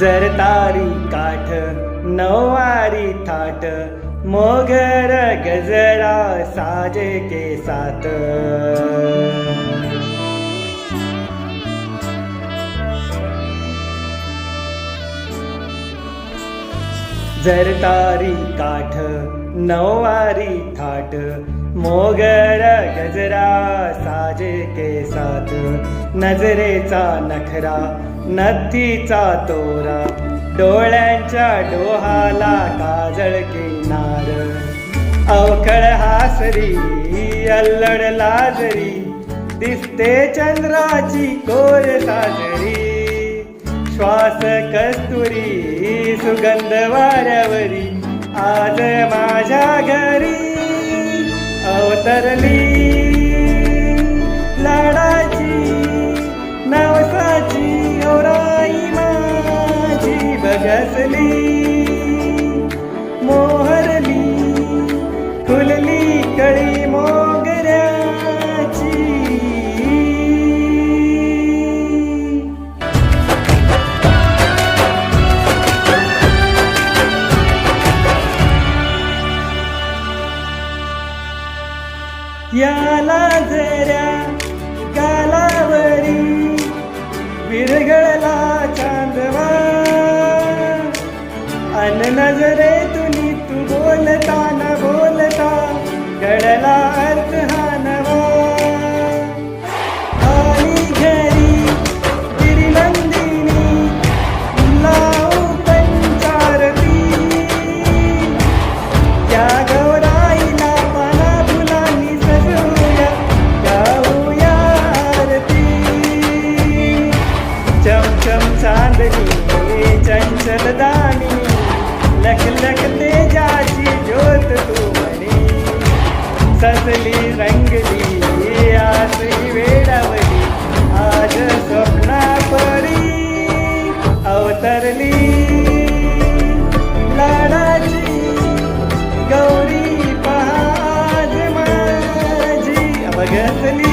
जर तारी काठ नवारी थाट मोगर गजरा साजे के साथ. जर तारी काठ नऊवारी थाट मोगर गजरा साजे के साथ नजरेचा नखरा नथीचा तोरा डोळ्यांच्या डोहाला काजळ किनार. अवखळ हासरी अल्लड लाजरी दिसते चंद्राची कोर साजरी. श्वास कस्तुरी सुगंध वाऱ्यावरी आज माझ्या घरी अवतरली. लाडाची नवसाची ओराई माझी बघसली. याला जऱ्या कालावरी विरगळला चांदवा. अन नजरे चमचम चांदणी चंचल दामिनी लख लख तेजाची ज्योत तू म्हणे. सजली रंगली आसरी वेडावली. आज स्वप्ना परी अवतरली. लाडाची गौरी पहा माझी अवगतली